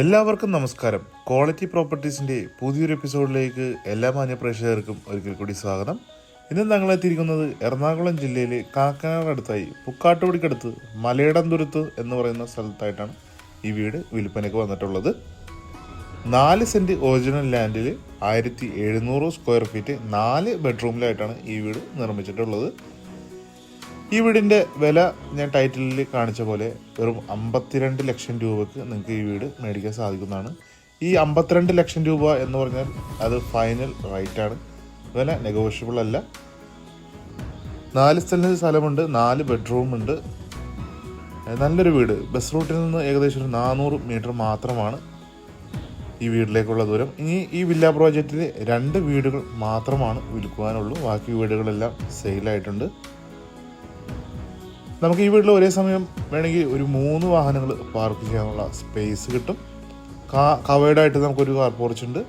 എല്ലാവർക്കും നമസ്കാരം. ക്വാളിറ്റി പ്രോപ്പർട്ടീസിന്റെ പുതിയൊരു എപ്പിസോഡിലേക്ക് എല്ലാ മാന്യ പ്രേക്ഷകർക്കും ഒരിക്കൽ കൂടി സ്വാഗതം. ഇന്ന് ഞങ്ങൾ എത്തിയിരിക്കുന്നത് എറണാകുളം ജില്ലയിലെ കാക്കനാട് അടുത്തായി പുക്കാട്ടുപടിക്കടുത്ത് മലയിടംതുരുത്ത് എന്ന് പറയുന്ന സ്ഥലത്തായിട്ടാണ് ഈ വീട് വിൽപ്പനയ്ക്ക് വന്നിട്ടുള്ളത്. നാല് സെന്റ് ഒറിജിനൽ ലാൻഡിൽ ആയിരത്തി എഴുന്നൂറ് സ്ക്വയർ ഫീറ്റ് നാല് ബെഡ്റൂമിലായിട്ടാണ് ഈ വീട് നിർമ്മിച്ചിട്ടുള്ളത്. ഈ വീടിന്റെ വില ഞാൻ ടൈറ്റിലിൽ കാണിച്ച പോലെ വെറും അമ്പത്തിരണ്ട് ലക്ഷം രൂപക്ക് നിങ്ങൾക്ക് ഈ വീട് മേടിക്കാൻ സാധിക്കുന്നതാണ്. ഈ അമ്പത്തിരണ്ട് ലക്ഷം രൂപ എന്ന് പറഞ്ഞാൽ അത് ഫൈനൽ റൈറ്റാണ് വില നെഗോഷ്യബിൾ അല്ല. നാല് സ്ഥലം സ്ഥലമുണ്ട് നാല് ബെഡ്റൂമുണ്ട് നല്ലൊരു വീട്. ബസ് റൂട്ടിൽ നിന്ന് ഏകദേശം ഒരു നാനൂറ് മീറ്റർ മാത്രമാണ് ഈ വീട്ടിലേക്കുള്ള ദൂരം. ഇനി ഈ വില്ല പ്രോജക്റ്റിൽ രണ്ട് വീടുകൾ മാത്രമാണ് വിൽക്കുവാനുള്ളൂ. ബാക്കി വീടുകളെല്ലാം സെയിലായിട്ടുണ്ട് നമുക്ക് ഈ വീട്ടിൽ ഒരേ സമയം വേണമെങ്കിൽ ഒരു മൂന്ന് വാഹനങ്ങൾ പാർക്ക് ചെയ്യാനുള്ള സ്പേസ് കിട്ടും. കാ കവേഡായിട്ട് നമുക്കൊരു കാർ പോർച്ച് ഉണ്ട്.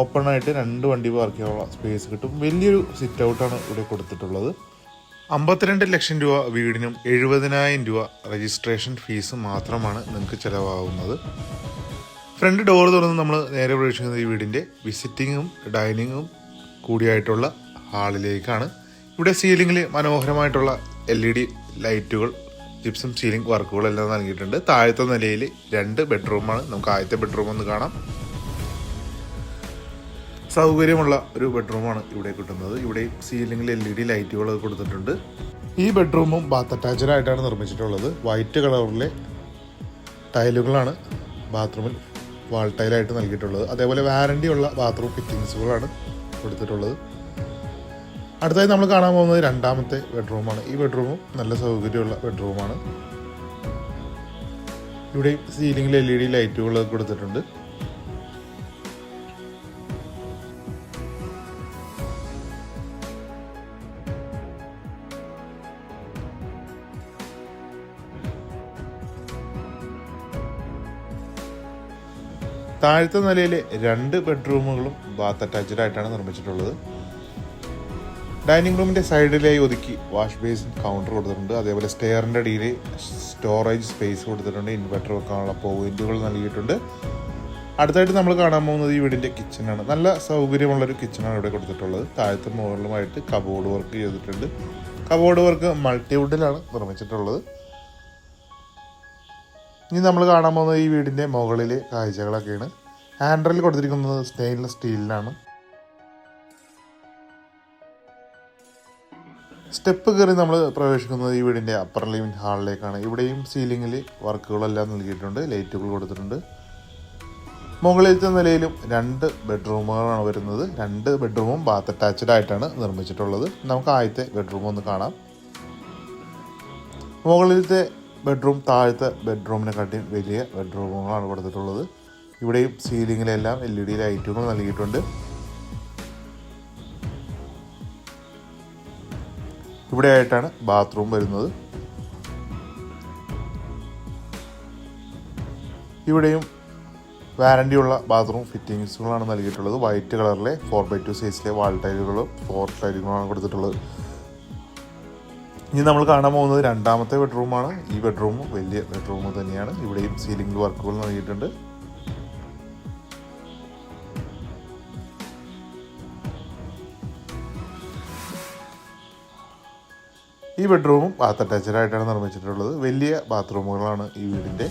ഓപ്പൺ ആയിട്ട് രണ്ട് വണ്ടി പാർക്ക് ചെയ്യാനുള്ള സ്പേസ് കിട്ടും. വലിയൊരു സിറ്റ് ഔട്ടാണ് ഇവിടെ കൊടുത്തിട്ടുള്ളത്. അമ്പത്തിരണ്ട് ലക്ഷം രൂപ വീടിനും എഴുപതിനായിരം രൂപ രജിസ്ട്രേഷൻ ഫീസ് മാത്രമാണ് നിങ്ങൾക്ക് ചിലവാകുന്നത്. ഫ്രണ്ട് ഡോർ തുറന്ന് നമ്മൾ നേരെ പ്രവേശിക്കുന്നത് ഈ വീടിന്റെ വിസിറ്റിങ്ങും ഡൈനിങ്ങും കൂടിയായിട്ടുള്ള ഹാളിലേക്കാണ്. ഇവിടെ സീലിംഗിൽ മനോഹരമായിട്ടുള്ള എൽ ഇ ഡി ലൈറ്റുകൾ ജിപ്സം സീലിംഗ് വർക്കുകളെല്ലാം നൽകിയിട്ടുണ്ട്. താഴത്തെ നിലയിൽ രണ്ട് ബെഡ്റൂമാണ്. നമുക്ക് ആദ്യത്തെ ബെഡ്റൂം ഒന്ന് കാണാം. സൗകര്യമുള്ള ഒരു ബെഡ്റൂമാണ് ഇവിടെ കിട്ടുന്നത്. ഇവിടെ സീലിംഗിൽ എൽ ഇ ഡി ലൈറ്റുകൾ കൊടുത്തിട്ടുണ്ട്. ഈ ബെഡ്റൂമും ബാത്ത് അറ്റാച്ച്ഡ് ആയിട്ടാണ് നിർമ്മിച്ചിട്ടുള്ളത്. വൈറ്റ് കളറിലെ ടൈലുകളാണ് ബാത്റൂമിൽ വാൾ ടൈലായിട്ട് നൽകിയിട്ടുള്ളത്. അതേപോലെ വാറണ്ടി ഉള്ള ബാത്റൂം ഫിറ്റിങ്സുകളാണ് കൊടുത്തിട്ടുള്ളത്. അടുത്തായി നമ്മൾ കാണാൻ പോകുന്നത് രണ്ടാമത്തെ ബെഡ്റൂമാണ് ഈ ബെഡ്റൂമും നല്ല സൗകര്യമുള്ള ബെഡ്റൂമാണ് ഇവിടെ സീലിംഗിൽ എൽ ഇ ഡി ലൈറ്റുകൾ കൊടുത്തിട്ടുണ്ട്. താഴത്തെ നിലയിലെ രണ്ട് ബെഡ്റൂമുകളും ബാത്ത് അറ്റാച്ച്ഡ് ആയിട്ടാണ് നിർമ്മിച്ചിട്ടുള്ളത്. ഡൈനിങ് റൂമിന്റെ സൈഡിലായി ഒതുക്കി വാഷ് ബേസിൻ കൗണ്ടർ കൊടുത്തിട്ടുണ്ട്. അതേപോലെ സ്റ്റെയറിന്റെ അടിയിൽ സ്റ്റോറേജ് സ്പേസ് കൊടുത്തിട്ടുണ്ട്. ഇൻവെർട്ടർ വെക്കാനുള്ള പോയിന്റുകൾ നൽകിയിട്ടുണ്ട്. അടുത്തായിട്ട് നമ്മൾ കാണാൻ പോകുന്നത് ഈ വീടിന്റെ കിച്ചണാണ് നല്ല സൗകര്യമുള്ളൊരു കിച്ചണാണ് ഇവിടെ കൊടുത്തിട്ടുള്ളത്. താഴത്തെ മുകളിലുമായിട്ട് കബോർഡ് വർക്ക് ചെയ്തിട്ടുണ്ട്. കബോർഡ് വർക്ക് മൾട്ടിവുഡിലാണ് നിർമ്മിച്ചിട്ടുള്ളത്. ഇനി നമ്മൾ കാണാൻ പോകുന്നത് ഈ വീടിന്റെ മുകളിലെ കാഴ്ചകളൊക്കെയാണ്. ഹാൻഡറിൽ കൊടുത്തിരിക്കുന്നത് സ്റ്റെയിൻലെസ് സ്റ്റീലിലാണ്. സ്റ്റെപ്പ് കയറി നമ്മൾ പ്രവേശിക്കുന്നത് ഈ വീടിന്റെ അപ്പർ ലിവിൻ ഹാളിലേക്കാണ്. ഇവിടെയും സീലിങ്ങിൽ വർക്കുകളെല്ലാം നൽകിയിട്ടുണ്ട്. ലൈറ്റുകൾ കൊടുത്തിട്ടുണ്ട്. മുകളിലത്തെ നിലയിലും രണ്ട് ബെഡ്റൂമുകളാണ് വരുന്നത്. രണ്ട് ബെഡ്റൂമും ബാത്ത് അറ്റാച്ച്ഡ് ആയിട്ടാണ് നിർമ്മിച്ചിട്ടുള്ളത്. നമുക്ക് ആദ്യത്തെ ബെഡ്റൂം ഒന്ന് കാണാം. മുകളിലത്തെ ബെഡ്റൂം താഴത്തെ ബെഡ്റൂമിനെ ബെഡ്റൂമിനെക്കാട്ടിയും വലിയ ബെഡ്റൂമുകളാണ് കൊടുത്തിട്ടുള്ളത്. ഇവിടെയും സീലിങ്ങിലെല്ലാം എൽ ഇ ഡി ലൈറ്റുകൾ നൽകിയിട്ടുണ്ട്. ഇവിടെ ആയിട്ടാണ് ബാത്റൂം വരുന്നത്. ഇവിടെയും വാറണ്ടിയുള്ള ബാത്റൂം ഫിറ്റിങ്സുകളാണ് നൽകിയിട്ടുള്ളത്. വൈറ്റ് കളറിലെ ഫോർ ബൈ ടു സൈസിലെ വാൾ ടൈലുകളും ഫോർ ടൈലുകളാണ് കൊടുത്തിട്ടുള്ളത്. ഇനി നമ്മൾ കാണാൻ പോകുന്നത് രണ്ടാമത്തെ ബെഡ്റൂമാണ് ഈ ബെഡ്റൂം വലിയ ബെഡ്റൂം തന്നെയാണ്. ഇവിടെയും സീലിംഗ് വർക്കുകൾ നൽകിയിട്ടുണ്ട്. ഈ ബെഡ്റൂമും ബാത്ത് അറ്റാച്ച്ഡ് ആയിട്ടാണ് നിർമ്മിച്ചിട്ടുള്ളത്. വലിയ ബാത്റൂമുകളാണ് ഈ വീടിന്റെ.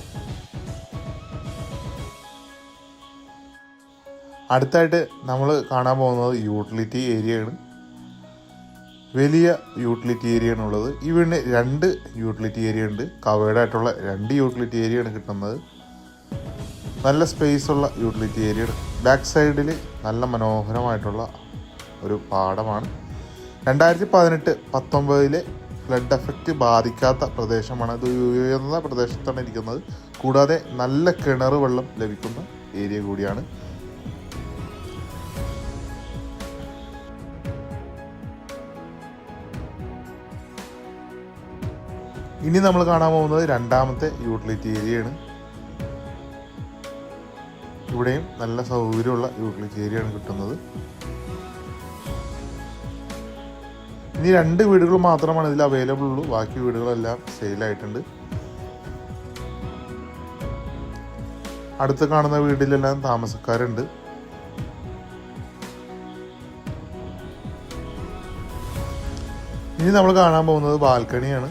അടുത്തായിട്ട് നമ്മൾ കാണാൻ പോകുന്നത് യൂട്ടിലിറ്റി ഏരിയയാണ്. വലിയ യൂട്ടിലിറ്റി ഏരിയ ഉള്ളത്. ഈ വീടിന് രണ്ട് യൂട്ടിലിറ്റി ഏരിയ ഉണ്ട്. കവേർഡ് ആയിട്ടുള്ള രണ്ട് യൂട്ടിലിറ്റി ഏരിയ ആണ് കിട്ടുന്നത്. നല്ല സ്പേസ് ഉള്ള യൂട്ടിലിറ്റി ഏരിയ ബാക്ക് സൈഡിൽ നല്ല മനോഹരമായിട്ടുള്ള ഒരു പാടമാണ്. രണ്ടായിരത്തി പതിനെട്ട് പത്തൊമ്പതിലെ ഫ്ലഡ് എഫക്റ്റ് ബാധിക്കാത്ത പ്രദേശമാണ്. ഇത് ഉയർന്ന പ്രദേശത്താണ് ഇരിക്കുന്നത്. കൂടാതെ നല്ല കിണർ വെള്ളം ലഭിക്കുന്ന ഏരിയ കൂടിയാണ്. ഇനി നമ്മൾ കാണാൻ പോകുന്നത് രണ്ടാമത്തെ യൂട്ടിലിറ്റി ഏരിയയാണ്. ഇവിടെയും നല്ല സൗകര്യമുള്ള യൂട്ടിലിറ്റി ഏരിയയാണ് കിട്ടുന്നത്. ഇനി രണ്ട് വീടുകൾ മാത്രമാണ് ഇതിൽ അവൈലബിൾ ഉള്ളൂ. ബാക്കി വീടുകളെല്ലാം സെയിലായിട്ടുണ്ട് അടുത്ത് കാണുന്ന വീട്ടിലെല്ലാം താമസക്കാരുണ്ട്. ഇനി നമ്മൾ കാണാൻ പോകുന്നത് ബാൽക്കണിയാണ്.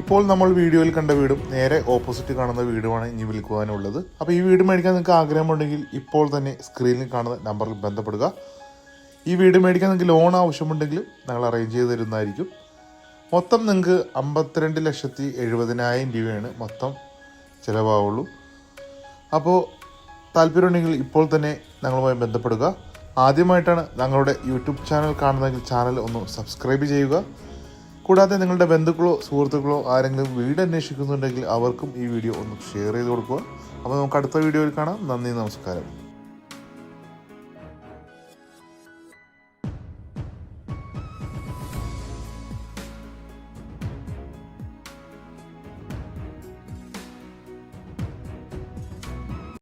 ഇപ്പോൾ നമ്മൾ വീഡിയോയിൽ കണ്ട വീടും നേരെ ഓപ്പോസിറ്റ് കാണുന്ന വീടുമാണ് ഇനി വിൽക്കുവാനുള്ളത്. അപ്പോൾ ഈ വീട് മേടിക്കാൻ നിങ്ങൾക്ക് ആഗ്രഹമുണ്ടെങ്കിൽ ഇപ്പോൾ തന്നെ സ്ക്രീനിൽ കാണുന്ന നമ്പറിൽ ബന്ധപ്പെടുക. ഈ വീട് മേടിക്കാൻ നിങ്ങൾക്ക് ലോൺ ആവശ്യമുണ്ടെങ്കിൽ ഞങ്ങൾ അറേഞ്ച് ചെയ്ത് തരുന്നതായിരിക്കും. മൊത്തം നിങ്ങൾക്ക് അമ്പത്തിരണ്ട് ലക്ഷത്തി എഴുപതിനായിരം രൂപയാണ് മൊത്തം ചിലവാവുള്ളൂ. അപ്പോൾ താല്പര്യമുണ്ടെങ്കിൽ ഇപ്പോൾ തന്നെ ഞങ്ങളുമായി ബന്ധപ്പെടുക. ആദ്യമായിട്ടാണ് ഞങ്ങളുടെ യൂട്യൂബ് ചാനൽ കാണുന്നതെങ്കിൽ ചാനൽ ഒന്ന് സബ്സ്ക്രൈബ് ചെയ്യുക. കൂടാതെ നിങ്ങളുടെ ബന്ധുക്കളോ സുഹൃത്തുക്കളോ ആരെങ്കിലും വീട് അന്വേഷിക്കുന്നുണ്ടെങ്കിൽ അവർക്കും ഈ വീഡിയോ ഒന്ന് ഷെയർ ചെയ്ത് കൊടുക്കുക. അപ്പോൾ നമുക്ക് അടുത്ത വീഡിയോയിൽ കാണാം. നന്ദി നമസ്കാരം.